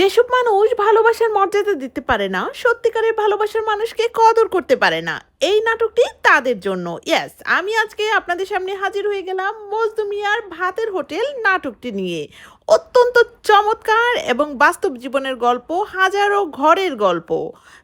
যেসব মানুষ ভালোবাসার মর্যাদা দিতে পারে না, সত্যিকারের ভালোবাসার মানুষকে কদর করতে পারে না। এই নাটকটি তাদের জন্য। ইয়েস আমি আজকে আপনাদের সামনে হাজির হয়ে গেলাম মজদুমিয়ার ভাতের হোটেল নাটকটি নিয়ে। অত্যন্ত চমৎকার এবং বাস্তব জীবনের গল্প, হাজারো ঘরের গল্প।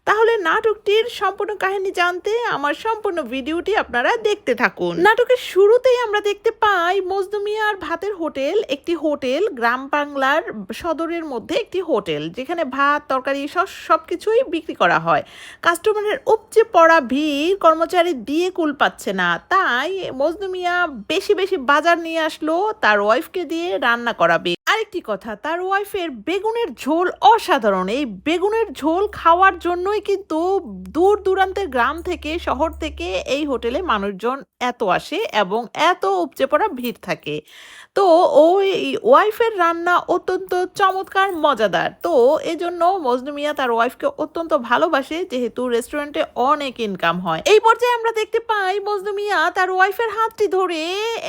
তাহলে নাটকটির সম্পূর্ণ কাহিনী জানতে আমার সম্পূর্ণ ভিডিওটি আপনারা দেখতে থাকুন। নাটকের শুরুতেই আমরা দেখতে পাই মজদুমিয়ার ভাতের হোটেল, একটি হোটেল, গ্রাম বাংলার সদরের মধ্যে একটি হোটেল, যেখানে ভাত, তরকারি সব সব কিছুই বিক্রি করা হয়। কাস্টমারের উপচে পড়া ভিড় কর্মচারী দিয়ে কুল পাচ্ছে না। তাই মজদুমিয়া বেশি বেশি বাজার নিয়ে আসলো, তার ওয়াইফকে দিয়ে রান্না করাবে। আরেকটি কথা, তার ওয়াইফের বেগুনের ঝোল অসাধারণ। এই বেগুনের ঝোল খাওয়ার জন্যই কিন্তু দূর দূরান্তের গ্রাম থেকে, শহর থেকে এই হোটেলে মানুষজন এত আসে এবং এত উপচে পড়া ভিড় থাকে। তো ওই ওয়াইফের রান্না অত্যন্ত চমৎকার, মজাদার। তো এজন্য মজনু মিয়া তার ওয়াইফকে অত্যন্ত ভালোবাসে, যেহেতু রেস্টুরেন্টে অনেক ইনকাম হয়। এই পর্যায়ে আমরা দেখতে পাই মজনু মিয়া তার ওয়াইফের হাতটি ধরে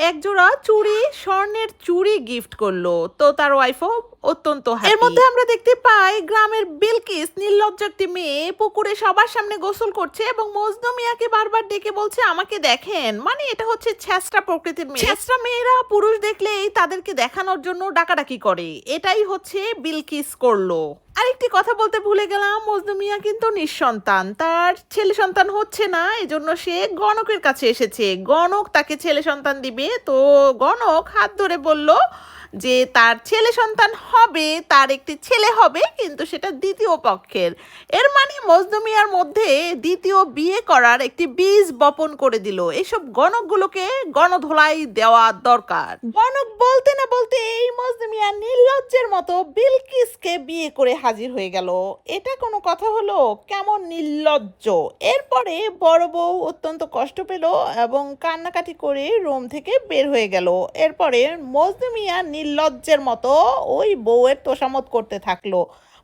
একজোড়া চুড়ি, স্বর্ণের চুড়ি গিফট করল। তো তার ওয়াইফও অত্যন্ত এর মধ্যে আমরা দেখতে পাই গ্রামের বিলকিস নির্লজ্জ একটি মেয়ে পুকুরে সবার সামনে গোসল করছে এবং মজনু মিয়াকে বারবার ডেকে বলছে আমাকে দেখেন। মানে এটা হচ্ছে ছ্যাঁচড়া প্রকৃতির মেয়ে। ছ্যাঁচড়া মেয়েরা পুরুষ দেখলেই তাদেরকে দেখানোর জন্য ডাকাডাকি করে। এটাই হচ্ছে বিলকিস করল। আরেকটি কথা বলতে ভুলে গেলাম মজনু মিয়া কিন্তু নিঃসন্তান। তার ছেলে সন্তান হচ্ছে না এজন্য সে গণকের কাছে এসেছে। গণক তাকে ছেলে সন্তান দিবে। তো গণক হাত ধরে বলল যে তার ছেলে সন্তান হবে, তার একটি ছেলে হবে, কিন্তু সেটা দ্বিতীয় পক্ষের। এর মানে মজদুমিয়ার মধ্যে দ্বিতীয় বিয়ে করার একটি বীজ বপন করে দিল। এসব গণকগুলোকে গণধোলাই দেওয়া দরকার। গণক বলতে না বলতে এই মজদুমিয়া নির্লজ্জের মতো বিলকিসকে বিয়ে করে হাজির হয়ে গেল। এটা কোনো কথা হলো? কেমন নির্লজ্জ? এরপরে বড় বউ অত্যন্ত কষ্ট পেল এবং কান্নাকাটি করে রোম থেকে বের হয়ে গেল। এরপরে মজদুমিয়া নির্লজ্জের মতো ওই বউয়ের তোষামত করতে থাকল।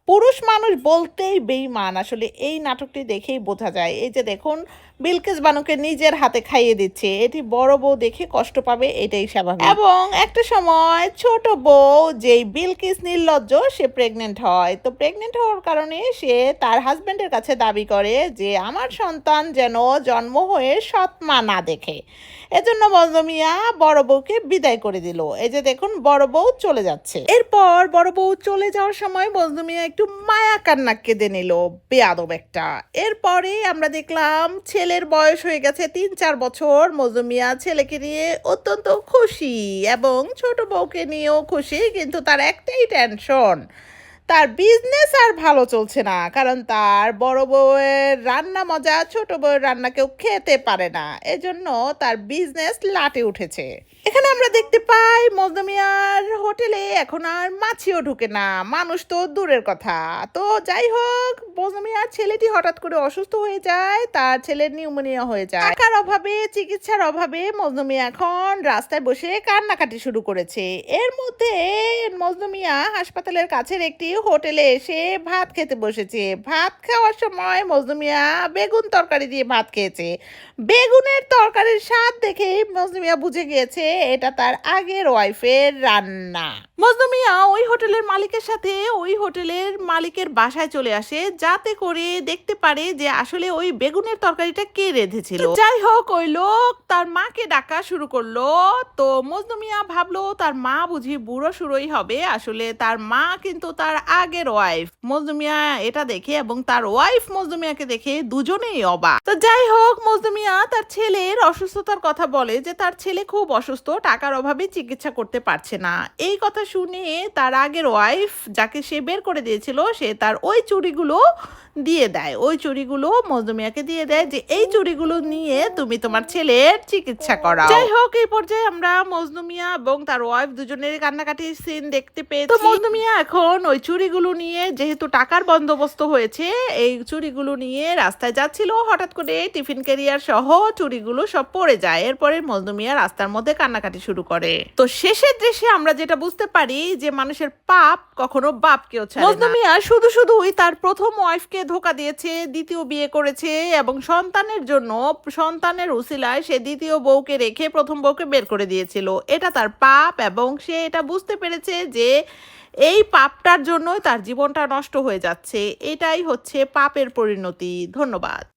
পুরুষ মানুষ বলতেই বেইমান আসলে এই নাটকটি দেখেই বোঝা যায়। এই যে দেখুন, বিলকিস বানুকে নিজের হাতে খাইয়ে দিচ্ছে। এটি বড় বউ দেখে কষ্ট পাবে, এটাই স্বাভাবিক। এবং একটা সময় ছোট বউ যেই বিলকিস নির্লজ্জ, সে প্রেগনেন্ট হয়। তো প্রেগনেন্ট হওয়ার কারণে সে তার হাজবেন্ডের কাছে দাবি করে যে, আমার সন্তান যেন জন্ম হয়ে সৎ মা না দেখে। এজন্য মজমিয়া বড় বউকে বিদায় করে দিল। এই যে দেখুন, বড় বউ চলে যাচ্ছে। এরপর বড় বউ চলে যাওয়ার সময় মজমিয়া একটু মায়া কান্না কেঁদে নিল। বেয়াদব একটা। এরপরে আমরা দেখলাম ছেলের বয়স হয়ে গেছে তিন চার বছর। মজমিয়া ছেলেকে নিয়ে অত্যন্ত খুশি এবং ছোট বউকে নিয়েও খুশি, কিন্তু তার একটাই টেনশন তার বিজনেস আর ভালো চলছে না, কারণ তার বড় বউয়ের রান্না মজা ছোট বউয়ের রান্না কেউ খেতে পারে না। এজন্য তার বিজনেস লাটে উঠেছে। এখানে আমরা দেখতে পাই মজদমিয়ার হোটেলে এখন আর মাছিও ঢুকে না। মানুষ তো দূরের কথা। তো যাই হোক, মজদমিয়ার ছেলেটি হঠাৎ করে অসুস্থ হয়ে যায়, তার ছেলের নিউমোনিয়া হয়ে যায়। টাকার অভাবে, চিকিৎসার অভাবে মজদমিয়া এখন রাস্তায় বসে কান্নাকাটি শুরু করেছে। এর মধ্যে মজদুমিয়া হাসপাতালের কাছের একটি হোটেলে এসে ভাত খেতে বসেছে। ভাত খাওয়ার সময় মজদুমিয়া বেগুন তরকারি দিয়ে ভাত খেয়েছে। বেগুনের তরকারির স্বাদ দেখে মজদুমিয়া বুঝে গিয়েছে, এটা তার আগের ওয়াইফের রান্না। মজদুমিয়া ওই হোটেলের মালিকের সাথে ওই হোটেলের মালিকের বাসায় চলে আসে যাতে করে দেখতে পারে যে আসলে ওই বেগুনের তরকারিটা কে রেঁধেছিল। যাই হোক ওই লোক তার মাকে ডাকা শুরু করল। তো মজদুমিয়া ভাবলো তার মা বুঝি বুড়ো সুড়োই হবে। আসলে তার মা কিন্তু তার আগের ওয়াইফ মজদুমিয়া এটা দেখে এবং তার ওয়াইফ মজদুমিয়াকে দেখে দুজনেই অবাক। তো যাই হোক মজদুমিয়া তার ছেলের অসুস্থতার কথা বলে যে তার ছেলে খুব অসুস্থ টাকার অভাবে চিকিৎসা করতে পারছে না। এই কথা শুনে তার আগের ওয়াইফ যাকে সে বের করে দিয়েছিল সে তার ওই চুড়িগুলো দিয়ে দেয়। ওই চুড়িগুলো মজদুমিয়াকে দিয়ে দেয় যে এই চুড়িগুলো নিয়ে তুমি তোমার ছেলের চিকিৎসা করাও। যাই হোক এই পর্যায়ে আমরা মজনুমিয়া এবং তার ওয়াইফ দুজনের কান্নাকাটির সিন দেখতে পেয়েছি। তো মজনুমিয়া এখন ওই চুড়িগুলো নিয়ে যেহেতু টাকার বন্দোবস্ত হয়েছে এই চুড়িগুলো নিয়ে রাস্তায় যাচ্ছিল। হঠাৎ করে টিফিন ক্যারিয়ার সহ চুড়িগুলো সব পড়ে যায়। এরপরে মজনুমিয়া রাস্তার মধ্যে কান্নাকাটি শুরু করে। তো শেষের দৃশ্যে আমরা যেটা বুঝতে পারি যে মানুষের পাপ কখনো বাপকেও ছাড়ে না। মজনুমিয়া শুধু শুধুই তার প্রথম ওয়াইফকে ধোকা দিয়েছে, দ্বিতীয় বিয়ে করেছে এবং সন্তানের জন্য সন্তানের উসিলায় সে দ্বিতীয় বউকে রেখে প্রথম বউকে বের করে দিয়েছিল। এটা তার পাপ এবং সে এটা বুঝতে পেরেছে যে এই পাপটার জন্যই তার জীবনটা নষ্ট হয়ে যাচ্ছে। এটাই হচ্ছে পাপের পরিণতি। ধন্যবাদ।